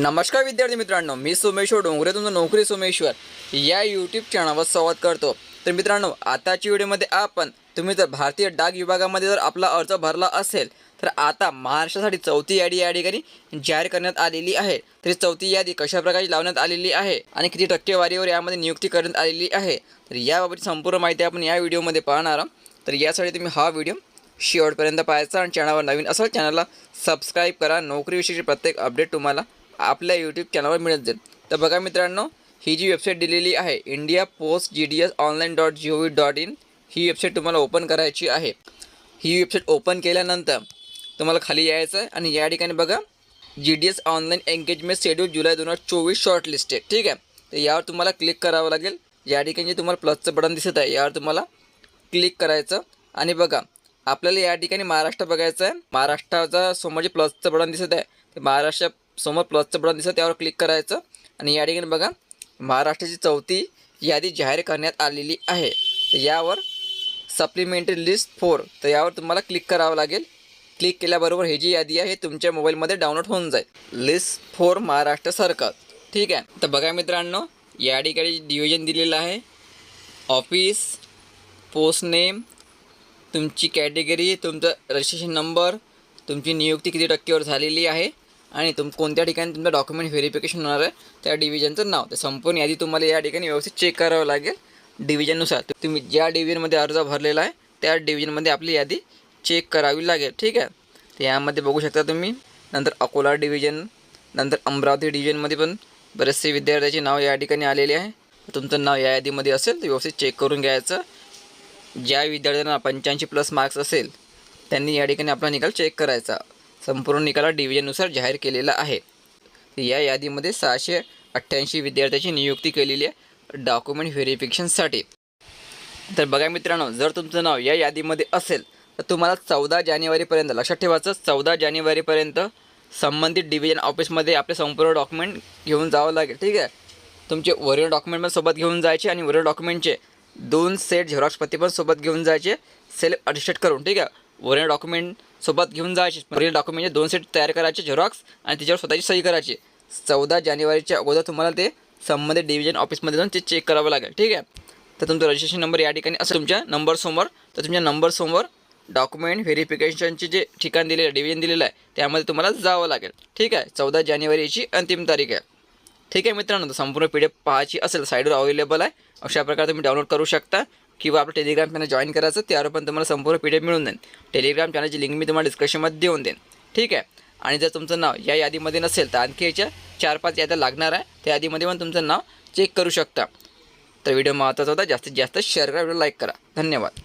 नमस्कार विद्यार्थी मित्रांनो मी सोमेश्वर डोंगरे तुमचं नोकरी सोमेश्वर. या यूट्यूब चॅनलवर संवाद करतो. तर मित्रांनो आताच्या व्हिडिओमध्ये आपण तुम्ही जर भारतीय डाक विभागामध्ये जर आपला अर्ज भरला असेल तर आता महाराष्ट्रासाठी चौथी यादी या ठिकाणी जाहीर करण्यात आलेली आहे. तर चौथी यादी कशा प्रकारे लावण्यात आलेली आहे आणि किती टक्केवारीवर यामध्ये नियुक्ती करण्यात आलेली आहे तर याबाबतची संपूर्ण माहिती आपण या व्हिडिओमध्ये पाहणार आहोत. तर यासाठी तुम्ही हा व्हिडिओ शेवटपर्यंत पाहायचा आणि चॅनलवर नवीन असाल चॅनलला सबस्क्राईब करा. नोकरीविषयीची प्रत्येक अपडेट तुम्हाला आपल्या यूट्यूब चॅनलवर मिळत जाईल. तर बघा मित्रांनो ही जी वेबसाईट दिलेली आहे India post G D S online dot G O V dot in he website तुम्हाला ओपन करायची आहे. ही वेबसाईट ओपन केल्यानंतर तुम्हाला खाली यायचं आहे आणि या ठिकाणी बघा G D S online engagement schedule जुलै दोन हजार चोवीस शॉर्ट लिस्ट आहे. ठीक आहे? तर यावर तुम्हाला क्लिक करावं लागेल. या ठिकाणी जे तुम्हाला प्लसचं बटन दिसत आहे यावर तुम्हाला क्लिक करायचं. आणि बघा आपल्याला या ठिकाणी महाराष्ट्र बघायचं आहे महाराष्ट्राचा समोर जे प्लसचं बटन दिसत आहे ते महाराष्ट्र समोर प्लसचं बटन दिसतं त्यावर क्लिक करायचं. आणि या ठिकाणी बघा महाराष्ट्राची चौथी यादी जाहीर करण्यात आलेली आहे. तर यावर सप्लिमेंटरी लिस्ट फोर तर यावर तुम्हाला क्लिक करावं लागेल. क्लिक केल्याबरोबर ही जी यादी आहे तुमच्या मोबाईलमध्ये डाउनलोड होऊन जाईल. लिस्ट फोर महाराष्ट्र सरकार. ठीक आहे? तर बघा मित्रांनो या ठिकाणी डिव्हिजन दिलेलं आहे. ऑफिस पोस्ट नेम तुमची कॅटेगरी तुमचं रजिस्ट्रेशन नंबर तुमची नियुक्ती किती टक्केवर झालेली आहे. आणि तुम कोणत्या ठिकाणी तुमचं डॉक्युमेंट व्हेरिफिकेशन होणार आहे त्या डिव्हिजनचं नाव. तर संपूर्ण यादी तुम्हाला या ठिकाणी व्यवस्थित चेक करावं लागेल डिव्हिजननुसार तुम्ही ज्या डिव्हिजनमध्ये अर्ज भरलेला आहे त्या डिव्हिजनमध्ये आपली यादी चेक करावी लागेल. ठीक आहे? तर यामध्ये बघू शकता तुम्ही नंतर अकोला डिव्हिजन नंतर अमरावती डिव्हिजनमध्ये पण बरेचसे विद्यार्थ्याचे नाव या ठिकाणी आलेले आहे. तुमचं नाव या यादीमध्ये असेल तर व्यवस्थित चेक करून घ्यायचं. ज्या विद्यार्थ्यांना पंच्याऐंशी प्लस मार्क्स असेल त्यांनी या ठिकाणी आपला निकाल चेक करायचा. संपूर्ण निकाला डिव्हिजननुसार जाहीर केलेला आहे. या यादीमध्ये सहाशे अठ्ठ्याऐंशी विद्यार्थ्याची नियुक्ती केलेली आहे डॉक्युमेंट व्हेरिफिकेशनसाठी. तर बघा मित्रांनो जर तुमचं नाव या यादीमध्ये असेल तर तुम्हाला चौदा जानेवारीपर्यंत लक्षात ठेवायचं चौदा जानेवारीपर्यंत संबंधित डिव्हिजन ऑफिसमध्ये आपले संपूर्ण डॉक्युमेंट घेऊन जावं लागेल ठीक आहे? तुमचे ओरिजिनल डॉक्युमेंट पण सोबत घेऊन जायचे आणि वरील डॉक्युमेंटचे दोन सेट झेरॉक्स प्रति पण सोबत घेऊन जायचे सेल्फ अटेस्टेड करून ठीक आहे? वरील डॉक्युमेंट सोबत घेऊन जायचे. वरील डॉक्युमेंटचे दोन सेट तयार करायचे झेरॉक्स आणि त्याच्यावर स्वतःची सही करायची. चौदा जानेवारीच्या अगोदर तुम्हाला ते संबंधित डिव्हिजन ऑफिसमध्ये जाऊन ते चेक करावं लागेल. ठीक आहे? तर तुमचा रजिस्ट्रेशन नंबर या ठिकाणी असं तुमच्या नंबरसमोर तर तुमच्या नंबरसमोर डॉक्युमेंट व्हेरिफिकेशनचे जे ठिकाण दिलेलं आहे डिव्हिजन दिलेलं आहे त्यामध्ये तुम्हाला जावं लागेल. ठीक आहे? चौदा जानेवारीची अंतिम तारीख आहे. ठीक आहे मित्रांनो? तर संपूर्ण पी डी एफ पाहायची असेल साईडवर अवेलेबल आहे. अशा प्रकारे तुम्ही डाउनलोड करू शकता. किंवा आपलं टेलिग्राम चॅनल जॉईन करायचं त्यावर पण तुम्हाला संपूर्ण पी डी एफ मिळून जाईल टेलिग्राम चॅनलची लिंक मी तुम्हाला डिस्क्रिप्शनमध्ये देऊन देईन. ठीक आहे? आणि जर तुमचं नाव या यादीमध्ये नसेल तर आणखी याच्या चार पाच याद्या लागणार आहे. त्या यादीमध्ये पण तुमचं नाव चेक करू शकता. तर व्हिडिओ महत्त्वाचा होता. जास्तीत जास्त शेअर करा व्हिडिओ लाईक करा. धन्यवाद.